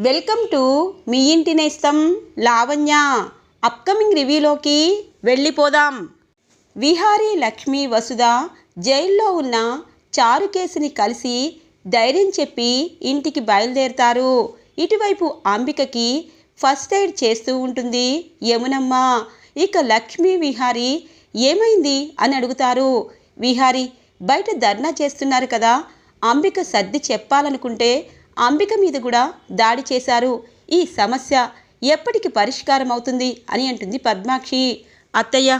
Welcome to me ఇంటి నేస్తం Lavanya. Upcoming రివ్యూలోకి వెళ్ళిపోదాం. విహారీ లక్ష్మి వసుధ జైల్లో ఉన్న చారుకేసిని కలిసి ధైర్యం చెప్పి ఇంటికి బయలుదేరుతారు. ఇటువైపు అంబికకి ఫస్ట్ ఎయిడ్ చేస్తూ ఉంటుంది యమునమ్మ. ఇక లక్ష్మీ విహారీ ఏమైంది అని అడుగుతారు. విహారీ బయట ధర్నా చేస్తున్నారు కదా అంబిక సర్ది చెప్పాలనుకుంటే అంబిక మీద కూడా దాడి చేశారు. ఈ సమస్య ఎప్పటికి పరిష్కారం అవుతుంది అని అంటుంది పద్మాక్షి. అత్తయ్య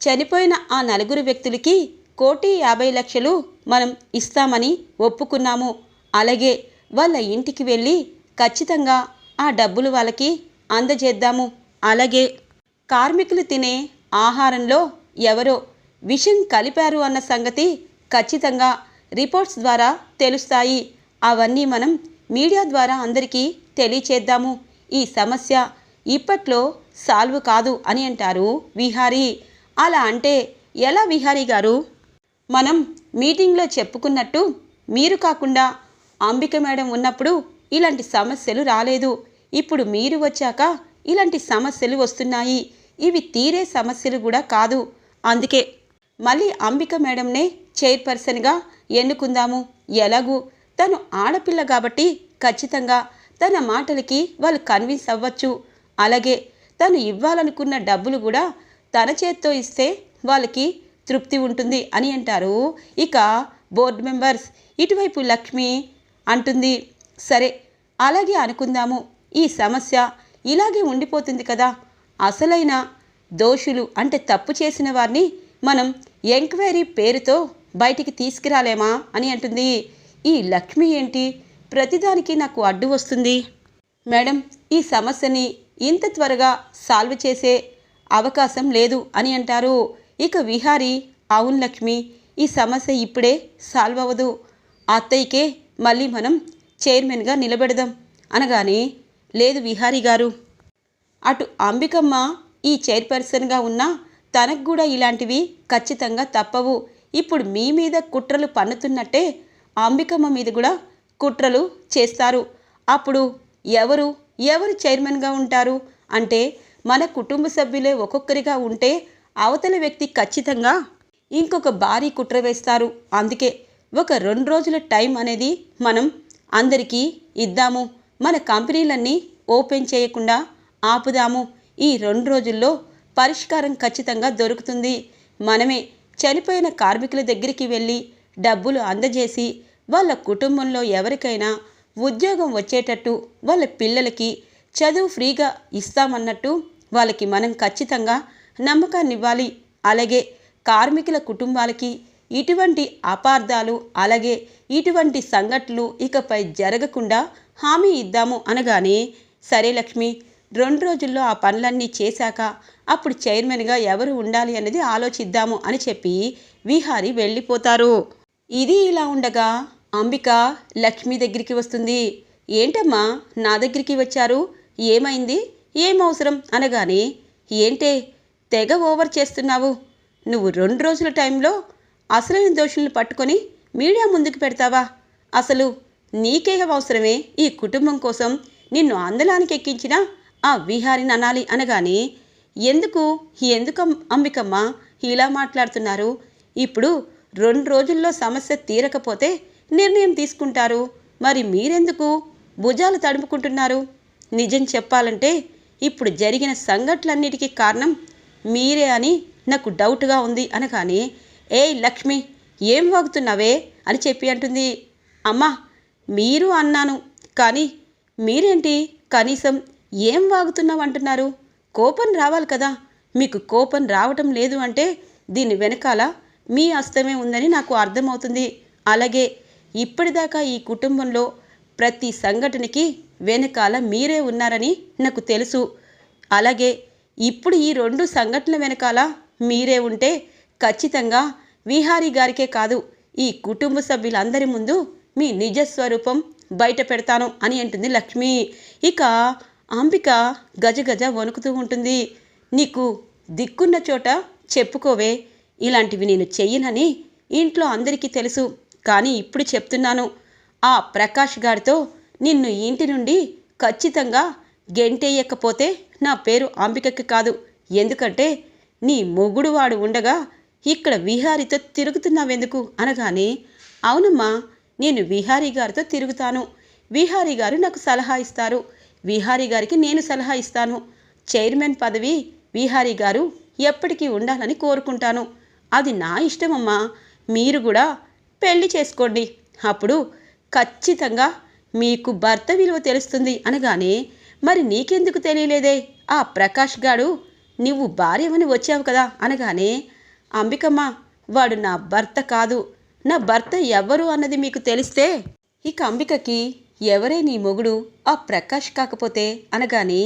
చనిపోయిన ఆ నలుగురు వ్యక్తులకి కోటి యాభై లక్షలు మనం ఇస్తామని ఒప్పుకున్నాము. అలాగే వాళ్ళ ఇంటికి వెళ్ళి ఖచ్చితంగా ఆ డబ్బులు వాళ్ళకి అందజేద్దాము. అలాగే కార్మికులు తినే ఆహారంలో ఎవరో విషం కలిపారు అన్న సంగతి ఖచ్చితంగా రిపోర్ట్స్ ద్వారా తెలుస్తాయి. అవన్నీ మనం మీడియా ద్వారా అందరికీ తెలియచేద్దాము. ఈ సమస్య ఇప్పట్లో సాల్వ్ కాదు అని అంటారు విహారీ. అలా అంటే ఎలా విహారీ గారు? మనం మీటింగ్లో చెప్పుకున్నట్టు మీరు కాకుండా అంబిక మేడం ఉన్నప్పుడు ఇలాంటి సమస్యలు రాలేదు. ఇప్పుడు మీరు వచ్చాక ఇలాంటి సమస్యలు వస్తున్నాయి. ఇవి తీరే సమస్యలు కూడా కాదు. అందుకే మళ్ళీ అంబిక మేడంనే చైర్పర్సన్గా ఎన్నుకుందాము. ఎలాగూ? తను ఆడపిల్ల కాబట్టి ఖచ్చితంగా తన మాటలకి వాళ్ళు కన్విన్స్ అవ్వచ్చు. అలాగే తను ఇవ్వాలనుకున్న డబ్బులు కూడా తన చేత్తో ఇస్తే వాళ్ళకి తృప్తి ఉంటుంది అని అంటారు. ఇక బోర్డు మెంబర్స్ ఇటువైపు లక్ష్మి అంటుంది సరే అలాగే అనుకుందాము. ఈ సమస్య ఇలాగే ఉండిపోతుంది కదా. అసలైన దోషులు అంటే తప్పు చేసిన వారిని మనం ఎంక్వైరీ పేరుతో బయటికి తీసుకురాలేమా? అని అంటుంది. ఈ లక్ష్మి ఏంటి? ప్రతిదానికి నాకు అడ్డు వస్తుంది. మేడం ఈ సమస్యని ఇంత త్వరగా సాల్వ్ చేసే అవకాశం లేదు అని అంటారు. ఇక విహారి అవును లక్ష్మి ఈ సమస్య ఇప్పుడే సాల్వ్ అవ్వదు. అత్తయ్యకే మళ్ళీ మనం చైర్మన్గా నిలబెడదాం అనగానే లేదు విహారి గారు. అటు అంబికమ్మ ఈ చైర్పర్సన్గా ఉన్నా తనకు కూడా ఇలాంటివి ఖచ్చితంగా తప్పవు. ఇప్పుడు మీ మీద కుట్రలు పన్నుతున్నట్టే అంబికమ్మ మీద కూడా కుట్రలు చేస్తారు. అప్పుడు ఎవరు ఎవరు చైర్మన్గా ఉంటారు? అంటే మన కుటుంబ సభ్యులే ఒక్కొక్కరిగా ఉంటే అవతల వ్యక్తి ఖచ్చితంగా ఇంకొక భారీ కుట్ర వేస్తారు. అందుకే ఒక రెండు రోజుల టైం అనేది మనం అందరికీ ఇద్దాము. మన కంపెనీలన్నీ ఓపెన్ చేయకుండా ఆపుదాము. ఈ రెండు రోజుల్లో పరిష్కారం ఖచ్చితంగా దొరుకుతుంది. మనమే చనిపోయిన కార్మికుల దగ్గరికి వెళ్ళి డబ్బులు అందజేసి వాళ్ళ కుటుంబంలో ఎవరికైనా ఉద్యోగం వచ్చేటట్టు వాళ్ళ పిల్లలకి చదువు ఫ్రీగా ఇస్తామన్నట్టు వాళ్ళకి మనం ఖచ్చితంగా నమ్మకాన్ని ఇవ్వాలి అలాగే కార్మికుల కుటుంబాలకి ఇటువంటి అపార్థాలు అలాగే ఇటువంటి సంఘటనలు ఇకపై జరగకుండా హామీ ఇద్దాము అనగానే సరే లక్ష్మి రెండు రోజుల్లో ఆ పనులన్నీ చేశాక అప్పుడు చైర్మన్గా ఎవరు ఉండాలి అనేది ఆలోచిద్దాము అని చెప్పి విహారి వెళ్ళిపోతారు. ఇది ఇలా ఉండగా అంబిక లక్ష్మి దగ్గరికి వస్తుంది. ఏంటమ్మా నా దగ్గరికి వచ్చారు? ఏమైంది? ఏం అవసరం? అనగానే ఏంటే తెగ ఓవర్ చేస్తున్నావు. నువ్వు రెండు రోజుల టైంలో అసలైన దోషులను పట్టుకొని మీడియా ముందుకు పెడతావా? అసలు నీకే అవసరమే ఈ కుటుంబం కోసం నిన్ను అందలానికి ఎక్కించిన ఆ విహారిని అనాలి అనగానే ఎందుకు ఎందుకు అంబికమ్మ ఇలా మాట్లాడుతున్నారు? ఇప్పుడు రెండు రోజుల్లో సమస్య తీరకపోతే నిర్ణయం తీసుకుంటారు. మరి మీరెందుకు భుజాలు తడుపుకుంటున్నారు నిజం చెప్పాలంటే ఇప్పుడు జరిగిన సంఘటనలన్నిటికీ కారణం మీరే అని నాకు డౌట్గా ఉంది అనగానే ఏ లక్ష్మి ఏం వాగుతున్నావే? అని చెప్పి అంటుంది. అమ్మా మీరు అన్నాను కానీ మీరేంటి? కనీసం ఏం వాగుతున్నావు అంటున్నారు? కోపం రావాలి కదా. మీకు కోపం రావటం లేదు అంటే దీని వెనకాల మీ అస్తమే ఉందని నాకు అర్థమవుతుంది. అలాగే ఇప్పటిదాకా ఈ కుటుంబంలో ప్రతి సంఘటనకి వెనకాల మీరే ఉన్నారని నాకు తెలుసు. అలాగే ఇప్పుడు ఈ రెండు సంఘటనల వెనకాల మీరే ఉంటే ఖచ్చితంగా విహారీ గారికే కాదు ఈ కుటుంబ సభ్యులందరి ముందు మీ నిజ స్వరూపం బయట పెడతాను అని అంటుంది లక్ష్మి. ఇక అంబిక గజగజ వణుకుతూ ఉంటుంది. నీకు దిక్కున్న చోట చెప్పుకోవే. ఇలాంటివి నేను చెయ్యనని ఇంట్లో అందరికీ తెలుసు కానీ ఇప్పుడు చెప్తున్నాను. ఆ ప్రకాష్ గారితో నిన్ను ఇంటి నుండి ఖచ్చితంగా గెంటేయకపోతే నా పేరు అంబికకి కాదు. ఎందుకంటే నీ మొగుడువాడు ఉండగా ఇక్కడ విహారితో తిరుగుతున్నావెందుకు అనగానే అవునమ్మా నేను విహారీ గారితో తిరుగుతాను. విహారీ గారు నాకు సలహా ఇస్తారు. విహారీ గారికి నేను సలహా ఇస్తాను. చైర్మన్ పదవి విహారీ గారు ఎప్పటికీ ఉండాలని కోరుకుంటాను. అది నా ఇష్టమమ్మా. మీరు కూడా పెళ్ళి చేసుకోండి. అప్పుడు ఖచ్చితంగా మీకు భర్త విలువ తెలుస్తుంది అనగానే మరి నీకెందుకు తెలియలేదే? ఆ ప్రకాష్ గాడు నువ్వు భార్యమని వచ్చావు కదా అనగానే అంబికమ్మ వాడు నా భర్త కాదు. నా భర్త ఎవరు అన్నది మీకు తెలిస్తే? ఇక అంబికకి ఎవరే నీ మొగుడు? ఆ ప్రకాష్ కాకపోతే అనగానే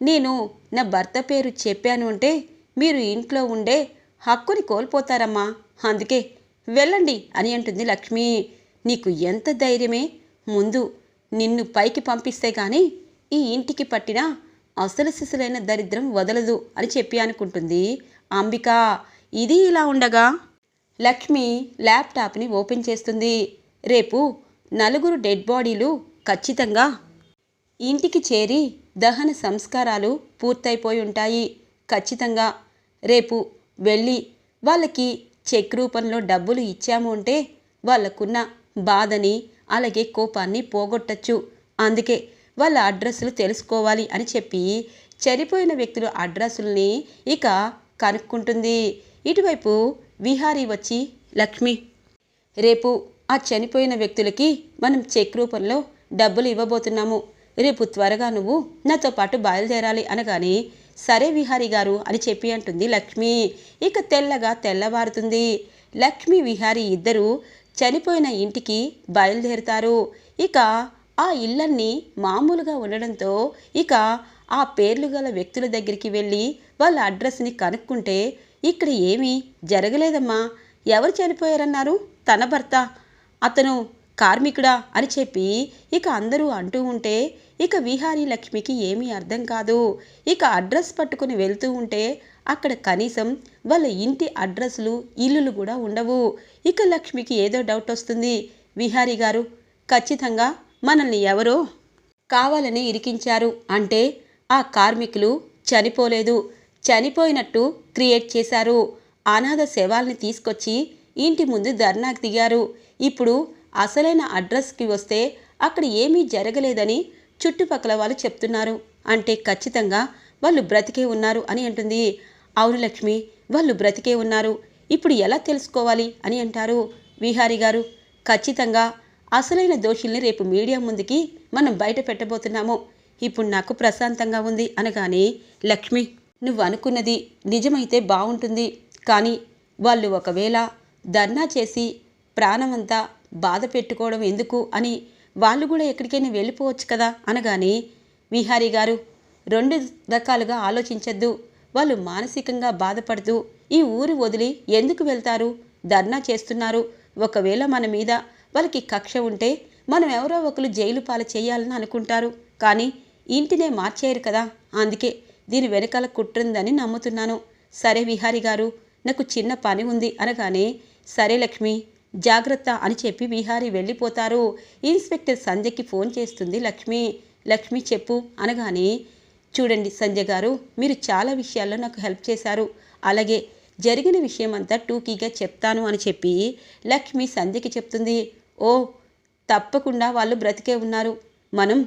నేను నా భర్త పేరు చెప్పాను అంటే మీరు ఇంట్లో ఉండే హక్కుని కోల్పోతారమ్మా. అందుకే వెళ్ళండి అని అంటుంది లక్ష్మి. నీకు ఎంత ధైర్యమే? ముందు నిన్ను పైకి పంపిస్తే గాని ఈ ఇంటికి పట్టిన అసలు సిసలైన దరిద్రం వదలదు అని చెప్పి అనుకుంటుంది అంబిక. ఇది ఇలా ఉండగా లక్ష్మి ల్యాప్టాప్ని ఓపెన్ చేస్తుంది. రేపు నలుగురు డెడ్ బాడీలు ఖచ్చితంగా ఇంటికి చేరి దహన సంస్కారాలు పూర్తయిపోయి ఉంటాయి. ఖచ్చితంగా రేపు వెళ్ళి వాళ్ళకి చెక్ రూపంలో డబ్బులు ఇచ్చాము అంటే వాళ్ళకున్న బాధని అలాగే కోపాన్ని పోగొట్టచ్చు. అందుకే వాళ్ళ అడ్రస్లు తెలుసుకోవాలి అని చెప్పి చనిపోయిన వ్యక్తుల అడ్రస్సుల్ని ఇక కనుక్కుంటుంది. ఇటువైపు విహారీ వచ్చి లక్ష్మి రేపు ఆ చనిపోయిన వ్యక్తులకి మనం చెక్ రూపంలో డబ్బులు ఇవ్వబోతున్నాము. రేపు త్వరగా నువ్వు నాతో పాటు బయలుదేరాలి అనగానే సరే విహారీ గారు అని చెప్పి అంటుంది లక్ష్మి. ఇక తెల్లగా తెల్లవారుతుంది. లక్ష్మి విహారీ ఇద్దరూ చనిపోయిన ఇంటికి బయలుదేరుతారు. ఇక ఆ ఇళ్ళన్నీ మామూలుగా ఉండడంతో ఇక ఆ పేర్లు గల వ్యక్తుల దగ్గరికి వెళ్ళి వాళ్ళ అడ్రస్ని కనుక్కుంటే ఇక్కడ ఏమీ జరగలేదమ్మా. ఎవరు చనిపోయారన్నారు? తన భర్త. అతను కార్మికుడా అని చెప్పి ఇక అందరూ అంటూ ఉంటే ఇక విహారీ లక్ష్మికి ఏమీ అర్థం కాదు. ఇక అడ్రస్ పట్టుకుని వెళ్తూ ఉంటే అక్కడ కనీసం వాళ్ళ ఇంటి అడ్రస్లు ఇల్లులు కూడా ఉండవు. ఇక లక్ష్మికి ఏదో డౌట్ వస్తుంది. విహారీ గారు ఖచ్చితంగా మనల్ని ఎవరో కావాలని ఇరికించారు అంటే ఆ కార్మికులు చనిపోలేదు. చనిపోయినట్టు క్రియేట్ చేశారు. అనాథ శవాల్ని తీసుకొచ్చి ఇంటి ముందు ధర్నాకు దిగారు. ఇప్పుడు అసలైన అడ్రస్కి వస్తే అక్కడ ఏమీ జరగలేదని చుట్టుపక్కల వాళ్ళు చెప్తున్నారు. అంటే ఖచ్చితంగా వాళ్ళు బ్రతికే ఉన్నారు అని అంటుంది. అవును లక్ష్మి వాళ్ళు బ్రతికే ఉన్నారు. ఇప్పుడు ఎలా తెలుసుకోవాలి అని అంటారు విహారి గారు. ఖచ్చితంగా అసలైన దోషుల్ని రేపు మీడియా ముందుకి మనం బయట పెట్టబోతున్నాము. ఇప్పుడు నాకు ప్రశాంతంగా ఉంది అనగానే లక్ష్మి నువ్వు అనుకున్నది నిజమైతే బాగుంటుంది. కానీ వాళ్ళు ఒకవేళ ధర్నా చేసి ప్రాణమంతా బాధ పెట్టుకోవడం ఎందుకు అని వాళ్ళు కూడా ఎక్కడికైనా వెళ్ళిపోవచ్చు కదా అనగానే విహారీ గారు రెండు రకాలుగా ఆలోచించద్దు. వాళ్ళు మానసికంగా బాధపడుతూ ఈ ఊరు వదిలి ఎందుకు వెళ్తారు? ధర్నా చేస్తున్నారు. ఒకవేళ మన మీద వాళ్ళకి కక్ష ఉంటే మనం ఎవరో ఒకరు జైలు పాలు చేయాలని అనుకుంటారు. కానీ ఇంటినే మార్చేయరు కదా. అందుకే దీని వెనకాల కుట్రుందని నమ్ముతున్నాను. సరే విహారి గారు నాకు చిన్న పని ఉంది అనగానే సరే లక్ష్మి జాగ్రత్త అని చెప్పి విహారీ వెళ్ళిపోతారు. ఇన్స్పెక్టర్ సంజయ్కి ఫోన్ చేస్తుంది లక్ష్మి. లక్ష్మి చెప్పు అనగానే చూడండి సంజయ్ గారు మీరు చాలా విషయాల్లో నాకు హెల్ప్ చేశారు. అలాగే జరిగిన విషయం అంతా టూకీగా చెప్తాను అని చెప్పి లక్ష్మి సంధ్యకి చెప్తుంది. ఓ తప్పకుండా వాళ్ళు బ్రతికే ఉన్నారు. మనం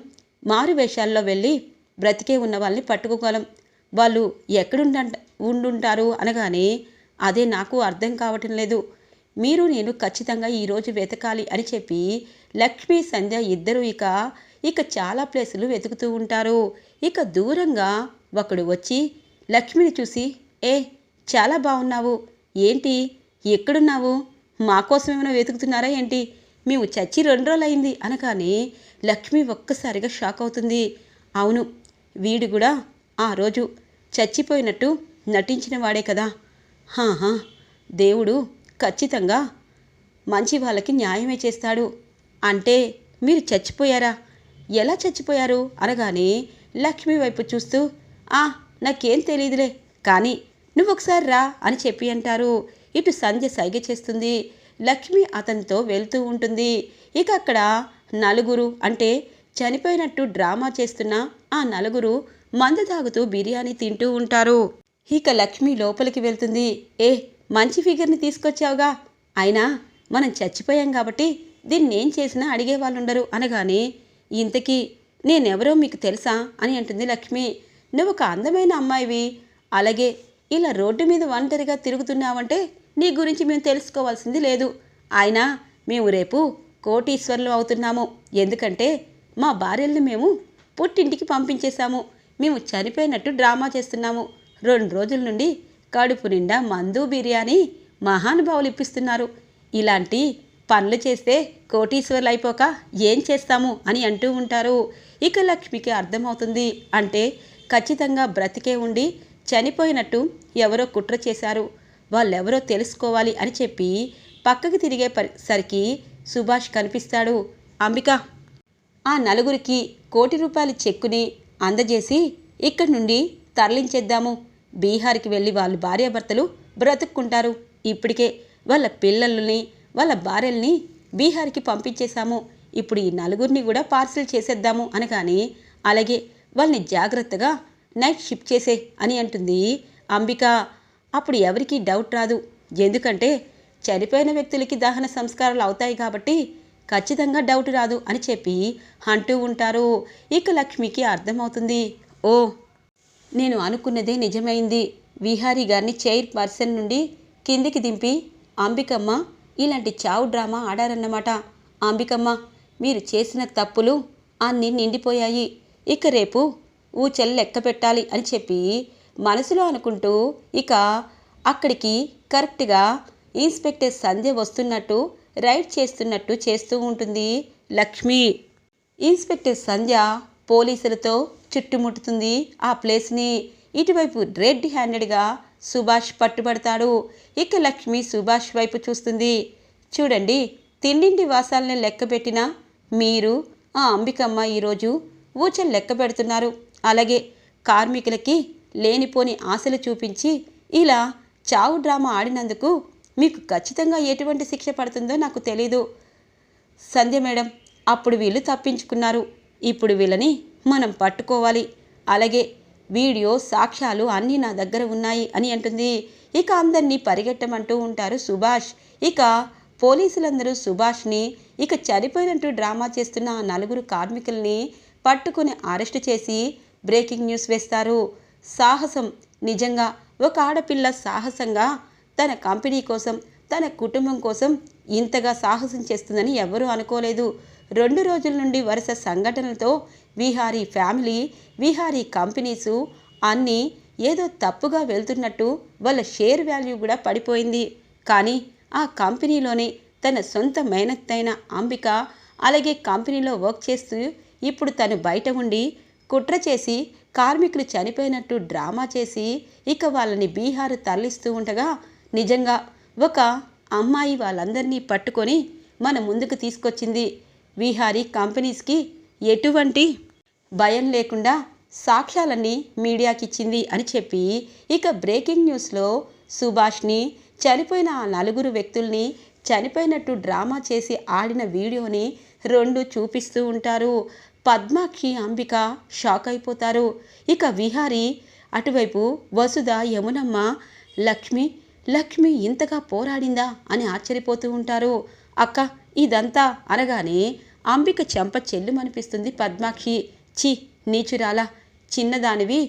మారు వేషాల్లో వెళ్ళి బ్రతికే ఉన్న వాళ్ళని పట్టుకోగలం. వాళ్ళు ఎక్కడుండ ఉండుంటారు అనగానే అదే నాకు అర్థం కావటం లేదు. మీరు నేను ఖచ్చితంగా ఈరోజు వెతకాలి అని చెప్పి లక్ష్మి సంధ్య ఇద్దరూ ఇక ఇక చాలా ప్లేసులు వెతుకుతూ ఉంటారు. ఇక దూరంగా ఒకడు వచ్చి లక్ష్మిని చూసి ఏ చాలా బాగున్నావు. ఏంటి? ఎక్కడున్నావు? మాకోసం ఏమైనా వెతుకుతున్నారా ఏంటి? మేము చచ్చి రెండు రోజులు అయింది అనగానే లక్ష్మి ఒక్కసారిగా షాక్ అవుతుంది. అవును వీడు కూడా ఆ రోజు చచ్చిపోయినట్టు నటించిన వాడే కదా. దేవుడు ఖచ్చితంగా మంచి వాళ్ళకి న్యాయమే చేస్తాడు. అంటే మీరు చచ్చిపోయారా? ఎలా చచ్చిపోయారు? అనగానే లక్ష్మి వైపు చూస్తూ ఆ నాకేం తెలియదులే కానీ నువ్వు ఒకసారి రా అని చెప్పి అంటారు. ఇటు సంధ్య సైగ చేస్తుంది. లక్ష్మి అతనితో వెళ్తూ ఉంటుంది. ఇక అక్కడ నలుగురు అంటే చనిపోయినట్టు డ్రామా చేస్తున్న ఆ నలుగురు మందు తాగుతూ బిర్యానీ తింటూ ఉంటారు. ఇక లక్ష్మి లోపలికి వెళ్తుంది. ఏ మంచి ఫిగర్ని తీసుకొచ్చావుగా. అయినా మనం చచ్చిపోయాం కాబట్టి దీన్ని ఏం చేసినా అడిగే వాళ్ళు ఉండరు అనగానే ఇంతకీ నేనెవరో మీకు తెలుసా? అని అంటుంది లక్ష్మి. నువ్వు ఒక అందమైన అమ్మాయివి. అలాగే ఇలా రోడ్డు మీద ఒంటరిగా తిరుగుతున్నావంటే నీ గురించి మేము తెలుసుకోవాల్సింది లేదు. అయినా మేము రేపు కోటీశ్వర్లు అవుతున్నాము. ఎందుకంటే మా భార్యల్ని మేము పుట్టింటికి పంపించేశాము. మేము చనిపోయినట్టు డ్రామా చేస్తున్నాము. రెండు రోజుల నుండి కడుపు నిండా మందు బిర్యానీ మహానుభావులు ఇప్పిస్తున్నారు. ఇలాంటి పనులు చేస్తే కోటీశ్వర్లు అయిపోక ఏం చేస్తాము అని అంటూ ఉంటారు. ఇక లక్ష్మికి అర్థమవుతుంది. అంటే ఖచ్చితంగా బ్రతికే ఉండి చనిపోయినట్టు ఎవరో కుట్ర చేశారు. వాళ్ళెవరో తెలుసుకోవాలి అని చెప్పి పక్కకి తిరిగే సరికి సుభాష్ కనిపిస్తాడు. అంబిక ఆ నలుగురికి కోటి రూపాయల చెక్కుని అందజేసి ఇక్కడి నుండి తరలించేద్దాము. బీహార్కి వెళ్ళి వాళ్ళు భార్యాభర్తలు బ్రతుక్కుంటారు. ఇప్పటికే వాళ్ళ పిల్లల్ని వాళ్ళ భార్యల్ని బీహార్కి పంపించేశాము. ఇప్పుడు ఈ నలుగురిని కూడా పార్సిల్ చేసేద్దాము అనగానే అలాగే వాళ్ళని జాగ్రత్తగా నైట్ షిఫ్ట్ చేసే అని అంటుంది అంబిక. అప్పుడు ఎవరికీ డౌట్ రాదు. ఎందుకంటే చనిపోయిన వ్యక్తులకి దహన సంస్కారాలు అవుతాయి కాబట్టి ఖచ్చితంగా డౌట్ రాదు అని చెప్పి అంటూ ఉంటారు. ఇక లక్ష్మికి అర్థమవుతుంది. ఓ నేను అనుకున్నదే నిజమైంది. విహారీ గారిని చైర్ పర్సన్ నుండి కిందికి దింపి అంబికమ్మ ఇలాంటి చావు డ్రామా ఆడారన్నమాట. అంబికమ్మ మీరు చేసిన తప్పులు అన్నీ నిండిపోయాయి. ఇక రేపు ఊచెల్లి లెక్క పెట్టాలి అని చెప్పి మనసులో అనుకుంటూ ఇక అక్కడికి కరెక్ట్గా ఇన్స్పెక్టర్ సంధ్య వస్తున్నట్టు రైడ్ చేస్తున్నట్టు చేస్తూ ఉంటుంది లక్ష్మి. ఇన్స్పెక్టర్ సంధ్య పోలీసులతో చుట్టుముట్టుతుంది ఆ ప్లేస్ని ఇటువైపు రెడ్ హ్యాండెడ్గా సుభాష్ పట్టుబడతాడు. ఇక లక్ష్మి సుభాష్ వైపు చూస్తుంది. చూడండి తిండింటి వాసాలని లెక్కపెట్టిన మీరు ఆ అంబికమ్మ ఈరోజు ఊచలు లెక్క పెడుతున్నారు అలాగే కార్మికులకి లేనిపోని ఆశలు చూపించి ఇలా చావు డ్రామా ఆడినందుకు మీకు ఖచ్చితంగా ఎటువంటి శిక్ష పడుతుందో నాకు తెలీదు. సంధ్య మేడం అప్పుడు వీళ్ళు తప్పించుకున్నారు. ఇప్పుడు వీళ్ళని మనం పట్టుకోవాలి. అలాగే వీడియో సాక్ష్యాలు అన్నీ నా దగ్గర ఉన్నాయి అని అంటుంది. ఇక అందరినీ పరిగెట్టమంటూ ఉంటారు సుభాష్. ఇక పోలీసులందరూ సుభాష్ని ఇక చనిపోయినట్టు డ్రామా చేస్తున్న ఆ నలుగురు కార్మికుల్ని పట్టుకుని అరెస్ట్ చేసి బ్రేకింగ్ న్యూస్ వేస్తారు. సాహసం నిజంగా ఒక ఆడపిల్ల సాహసంగా తన కంపెనీ కోసం తన కుటుంబం కోసం ఇంతగా సాహసం చేస్తుందని ఎవరూ అనుకోలేదు. రెండు రోజుల నుండి వరుస సంఘటనలతో విహారీ ఫ్యామిలీ విహారీ కంపెనీసు అన్నీ ఏదో తప్పుగా వెళ్తున్నట్టు వాళ్ళ షేర్ వాల్యూ కూడా పడిపోయింది. కానీ ఆ కంపెనీలోనే తన సొంత మేనత్తైన అంబిక అలాగే కంపెనీలో వర్క్ చేస్తూ ఇప్పుడు తను బయట ఉండి కుట్ర చేసి కార్మికులు చనిపోయినట్టు డ్రామా చేసి ఇక వాళ్ళని బీహారు తరలిస్తూ ఉండగా నిజంగా ఒక అమ్మాయి వాళ్ళందరినీ పట్టుకొని మన ముందుకు తీసుకొచ్చింది. విహారీ కంపెనీస్కి ఎటువంటి భయం లేకుండా సాక్ష్యాలన్నీ మీడియాకి ఇచ్చింది అని చెప్పి ఇక బ్రేకింగ్ న్యూస్లో సుభాష్ని చనిపోయిన ఆ నలుగురు వ్యక్తుల్ని చనిపోయినట్టు డ్రామా చేసి ఆడిన వీడియోని రెండు చూపిస్తూ ఉంటారు. పద్మాక్షి అంబిక షాక్ అయిపోతారు. ఇక విహారీ అటువైపు వసుధ యమునమ్మ లక్ష్మి లక్ష్మి ఇంతగా పోరాడిందా అని ఆశ్చర్యపోతూ ఉంటారు. అక్క ఇదంతా అనగానే అంబిక చెంప చెల్లుమనిపిస్తుంది పద్మాక్షి చి నీచురాలా చిన్నదానివి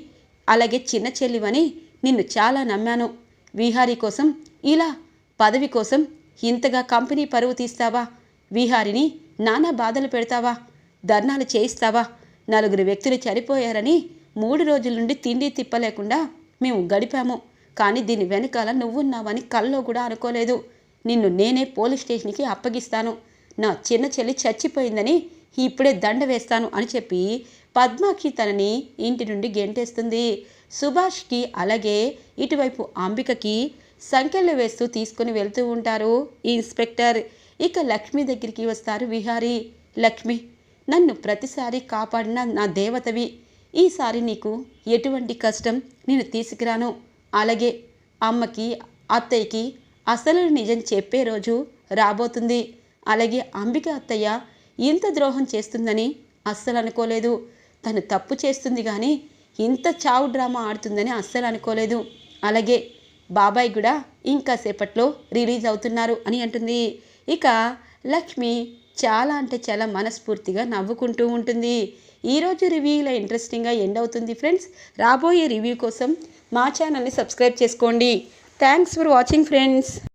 అలాగే చిన్న చెల్లివని నిన్ను చాలా నమ్మాను. విహారీ కోసం ఇలా పదవి కోసం ఇంతగా కంపెనీ పరువు తీస్తావా? విహారిని నానా బాధలు పెడతావా? ధర్నాలు చేయిస్తావా? నలుగురు వ్యక్తులు చనిపోయారని మూడు రోజుల నుండి తిండి తిప్పలేకుండా మేము గడిపాము. కానీ దీని వెనకాల నువ్వున్నావని కల్లో కూడా అనుకోలేదు. నిన్ను నేనే పోలీస్ స్టేషన్కి అప్పగిస్తాను. నా చిన్న చెల్లి చచ్చిపోయిందని ఇప్పుడే దండ వేస్తాను అని చెప్పి పద్మాకి తనని ఇంటి నుండి గెంటేస్తుంది. సుభాష్కి అలాగే ఇటువైపు అంబికకి సంఖ్యలు వేస్తూ తీసుకుని వెళ్తూ ఉంటారు ఇన్స్పెక్టర్. ఇక లక్ష్మి దగ్గరికి వస్తారు విహారీ. లక్ష్మి నన్ను ప్రతిసారి కాపాడిన నా దేవతవి. ఈసారి నీకు ఎటువంటి కష్టం? నేను తీసుకురాను. అలాగే అమ్మకి అత్తయ్యకి అసలు నిజం చెప్పే రోజు రాబోతుంది. అలాగే అంబిక అత్తయ్య ఇంత ద్రోహం చేస్తుందని అస్సలు అనుకోలేదు. తను తప్పు చేస్తుంది కానీ ఇంత చావు డ్రామా ఆడుతుందని అస్సలు అనుకోలేదు. అలాగే బాబాయ్ కూడా ఇంకా సేపట్లో రిలీజ్ అవుతున్నారు అని అంటుంది. ఇక లక్ష్మి చాలా అంటే చాలా మనస్ఫూర్తిగా నవ్వుకుంటూ ఉంటుంది. ఈరోజు రివ్యూ ఇలా ఇంట్రెస్టింగ్గా ఎండ్ అవుతుంది ఫ్రెండ్స్ రాబోయే రివ్యూ కోసం మా ఛానల్ని సబ్స్క్రైబ్ చేసుకోండి. Thanks for watching friends